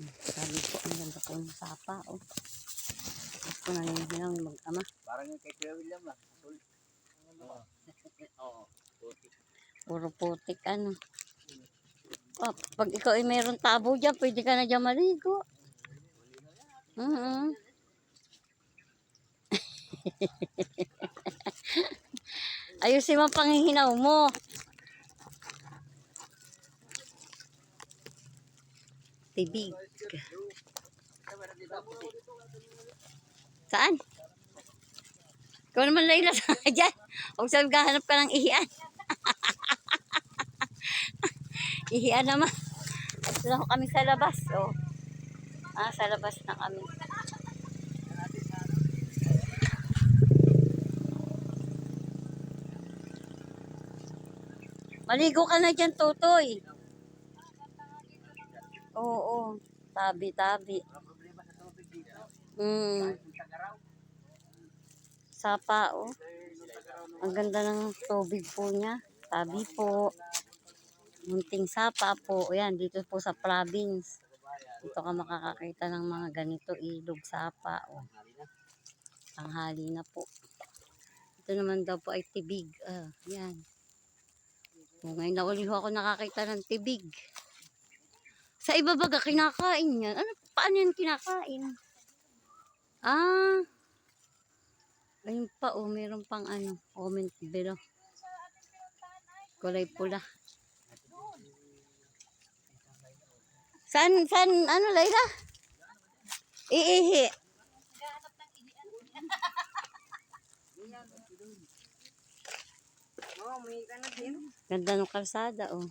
Sabi ko, ang ganda po ng sapa, oh. Gusto na nilang mag-ama. Parang yung kay Kuya William. Sul. Oo. Oo. Putik. Puro putik, ano. Oh, pag ikaw ay mayroong tabo dyan, pwede ka na dyan maligo. Mhm. Ayusin mo ang panghihinaw mo. Tibig. Saan? Ikaw naman, Layla, saan dyan? Huwag saan gahanap ka ng ihian. ihian naman. Ito na ho kami sa labas. Oh. Ah, sa labas na kami. Maligo ka na dyan, Tutoy. Oo, tabi-tabi. Mm, sapa, oh. Ang ganda ng tubig po niya. Tabi po. Munting sapa po. Ayan, dito po sa province. Dito ka makakakita ng mga ganito ilog sapa. Oh. Tanghali na po. Ito naman daw po ay tibig. Ah, yan. O, ngayon na uli ako nakakita ng tibig. Sa iba baga kinakain yan. Ano, paano yan kinakain? Ah, ayun pa oh, meron pang ano, comment below. Kulay pula. San, san, ano, Layla? Iihi. Ganda ng kalsada, oh.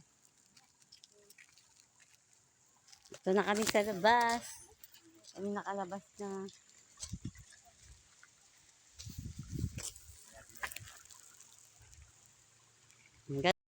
Ito na kami sa labas. Kami nakalabas na.